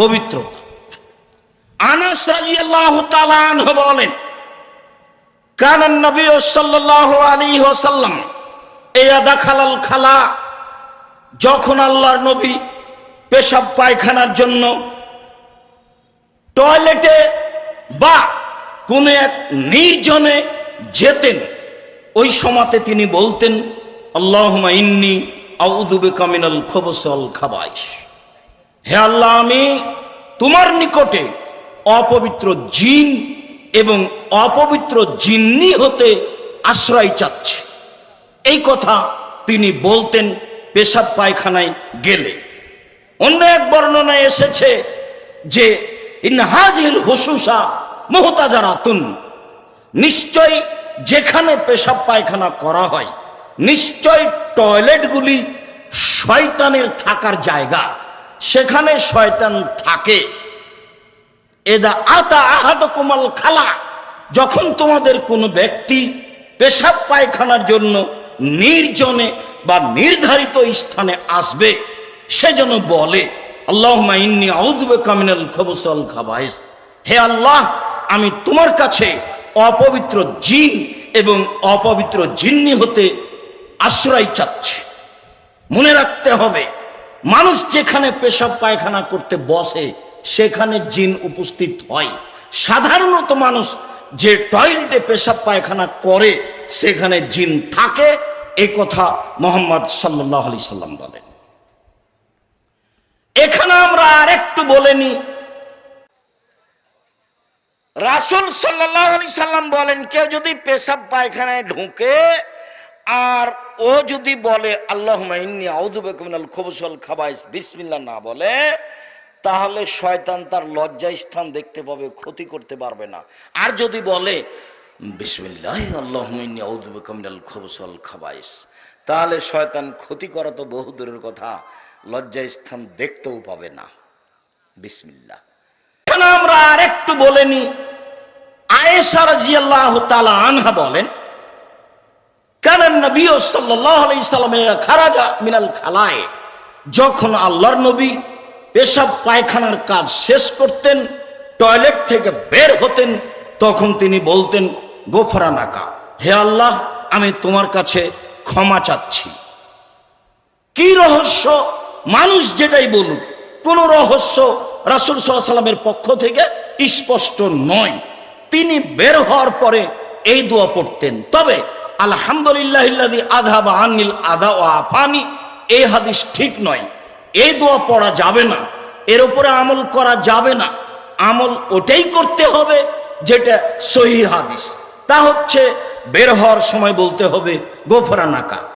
পবিত্রতা আনাস তাআলা আনহু বলেন, কান নবী সাল্লাল্লাহু আলাইহি ওয়াসাল্লাম ইয়া দাখালাল খালা, যখন আল্লাহর নবী পেশাব পায়খানার জন্য টয়লেটে বা কোন এক নির্জনে যেতেন, ওই সময়তে তিনি বলতেন, আল্লাহুম্মা ইন্নী আউযু বিকা মিনাল খবসল খাবাইশ। হে আল্লাহ, আমি তোমার নিকটে অপবিত্র জিন এবং অপবিত্র জিন্নি হতে আশ্রয় চাচ্ছি। এই কথা তিনি বলতেন পেশাব পায়খানায় গেলে। অন্য এক বর্ণনায় এসেছে যে ইনহাজিল হুসুসা মোহতাজারাতুন নিশ্চয় যেখানে পেশাব পায়খানা করা হয়, নিশ্চয় টয়লেটগুলি শয়তানের থাকার জায়গা। সেখানে শয়তান থাকে। এদা আতা আহাদ কোমাল খালা, যখন তোমাদের কোনো ব্যক্তি পেশাব পায়খানার জন্য নির্জনে বা নির্ধারিত স্থানে আসবে, সে যেন বলে আল্লাহ ইন্নি আউদবে কামিনাল খবসল খাবাইস। হে আল্লাহ, আমি তোমার কাছে অপবিত্র জিন এবং অপবিত্র জিন্নি হতে আশ্রয় চাচ্ছি। মনে রাখতে হবে মানুষ যেখানে পেশাব পায়খানা করতে বসে, সেখানে জিন উপস্থিত হয়। সাধারণত মানুষ যে টয়লেটে পেশাব পায়খানা করে, সেখানে জিন থাকে। এ কথা মোহাম্মদ সাল্লাহ আলি সাল্লাম বলেন। এখানে আমরা আরেকটু বলে নি রাসুল সাল্লাহ আলি সাল্লাম বলেন, কেউ যদি পেশাব পায়খানায় ঢুকে আর ও যদি বলে আল্লাহ আউদুবেকুমিনাল খবসল খাবাইস বিসমিল্লা না বলে, তাহলে শয়তান তার লজ্জা স্থান দেখতে পাবে, ক্ষতি করতে পারবে না। আর যদি বলে, বিসমিল্লাহ আল্লাহ আউদুবেকুমিনাল খবসল খাবাইস তাহলে শয়তান ক্ষতি করা তো বহু দূরের কথা লজ্জা স্থান দেখতেও পাবে না। বিসমিল্লা আমরা আরেকটু বলে নি আয়েশা রাজিয়াল্লাহু তাআলা আনহা বলেন খারাজা মিনাল খালায়ে। যখন আল্লাহর নবী পেশাব পায়খানার কাজ শেষ করতেন, টয়লেট থেকে বের হতেন, তখন তিনি বলতেন গোফরা নাকা হে আল্লাহ, আমি তোমার কাছে ক্ষমা চাচ্ছি। কি রহস্য? মানুষ যেটাই বলুক, কোন রহস্য রাসুল সাল্লাহ সাল্লামের পক্ষ থেকে স্পষ্ট নয়। তিনি বের হওয়ার পরে এই দোয়া পড়তেন। তবে আলহামদুলিল্লাহ আধা বা আনিল আধা ও আফানি। এই হাদিস ঠিক নয়। এই দোয়া পড়া যাবে না। এর উপরে আমল করা যাবে না। আমল ওটাই করতে হবে যেটা সহি হাদিস। তা হচ্ছে বের হওয়ার সময় বলতে হবে গোফরা নাকা